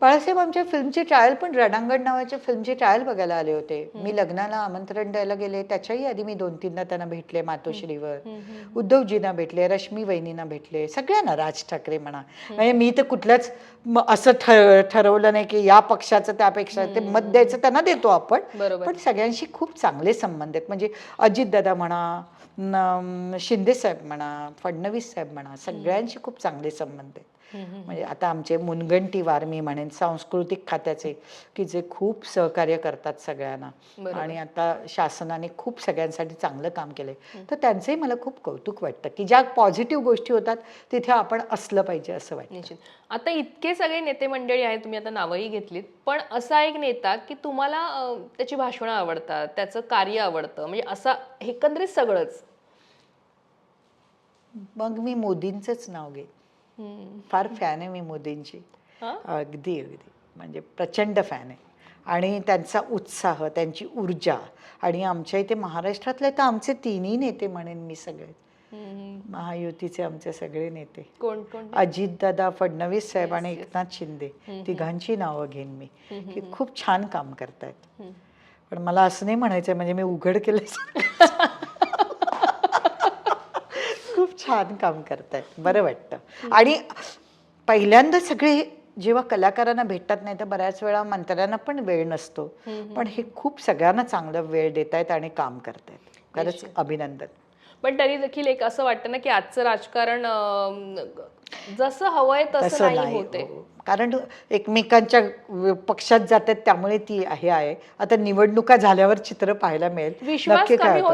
बाळासाहेब आमच्या फिल्मची ट्रायल पण रणांगण नावाच्या फिल्मची ट्रायल बघायला आले होते. मी लग्नाला आमंत्रण द्यायला गेले. त्याच्याही आधी मी दोन तीनदा त्यांना भेटले मातोश्रीवर. उद्धवजींना भेटले रश्मी वहिनींना भेटले सगळ्यांना राज ठाकरे म्हणा. म्हणजे मी तर कुठल्याच असं ठरवलं नाही की या पक्षाचं त्यापेक्षा ते मत द्यायचं त्यांना देतो आपण. पण सगळ्यांशी खूप चांगले संबंध आहेत. म्हणजे अजितदादा म्हणा शिंदे साहेब म्हणा फडणवीस साहेब म्हणा सगळ्यांशी खूप चांगले संबंध आहेत. म्हणजे आता आमचे मुनगंटीवार मी म्हणेन सांस्कृतिक खात्याचे की जे खूप सहकार्य करतात सगळ्यांना. आणि आता शासनाने खूप सगळ्यांसाठी चांगलं काम केलंय. तर त्यांचंही मला खूप कौतुक वाटतं की ज्या पॉझिटिव्ह गोष्टी होतात तिथे आपण असलं पाहिजे असं वाटतं. निश्चित. आता इतके सगळे नेते मंडळी आहेत तुम्ही आता नावही घेतलीत पण असा एक नेता की तुम्हाला त्याची भाषणं आवडतात त्याचं कार्य आवडतं म्हणजे असा एकंदरीत सगळंच. मग मी मोदींचंच नाव घेईन. फार फॅन आहे मी मोदींची? अगदी अगदी. म्हणजे प्रचंड फॅन आहे. आणि त्यांचा उत्साह त्यांची ऊर्जा. आणि आमच्या इथे महाराष्ट्रातले तर आमचे तिन्ही नेते म्हणेन मी सगळे. महायुतीचे आमचे सगळे नेते. कोण कोण? अजितदादा फडणवीस साहेब आणि एकनाथ शिंदे. तिघांची नावं घेईन मी की खूप छान काम करतायत. पण मला असं नाही म्हणायचं म्हणजे मी उघड केलं छान काम करतायत. बरं वाटतं. आणि पहिल्यांदा सगळे जेव्हा कलाकारांना भेटतात नाही तर बऱ्याच वेळा मंत्र्यांना पण वेळ नसतो. पण हे खूप सगळ्यांना चांगलं वेळ देत आहेत आणि काम करतायत. खरंच अभिनंदन. पण तरी देखील एक असं वाटतं ना की आजचं राजकारण जसं हवंय तसं नाही होते. हो. कारण एकमेकांच्या पक्षात जातात त्यामुळे ती हे आहे. आता निवडणुका झाल्यावर चित्र पाहायला मिळेल. नक्की काय हो,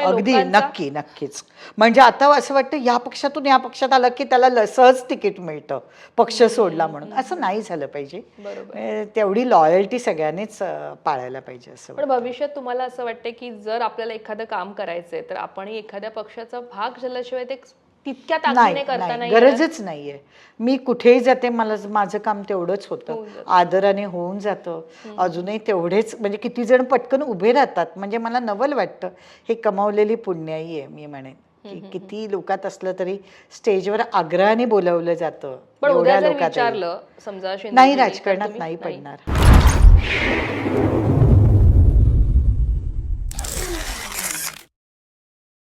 अगदी? नक्की नक्कीच. म्हणजे आता असं वाटतं या पक्षातून या पक्षात आलं की त्याला सहज तिकीट मिळतं. पक्ष सोडला म्हणून. असं नाही झालं पाहिजे. बरोबर. तेवढी लॉयल्टी सगळ्यांनीच पाळायला पाहिजे असं पण भविष्यात तुम्हाला असं वाटतं की जर आपल्याला एखादं काम करायचंय तर आपणही एखाद्या पक्षाचा भाग झाल्याशिवाय ते तितक्या ताकदीने नाही करता नाही नाही गरजच नाहीये. मी कुठेही जाते मला माझं काम तेवढंच होतं. होऊन जातं. आदराने होऊन जातं. अजूनही तेवढेच म्हणजे किती जण पटकन उभे राहतात. म्हणजे मला नवल वाटतं हे कमावलेली पुण्याई आहे मी म्हणेन. की किती लोकात असलं तरी स्टेजवर आग्रहाने बोलवलं जातं. पण उद्या एवढ्या जर लोकात विचारलं समजा शिंदे नाही तर राजकारणात तुम्ही- नाही. पडणार.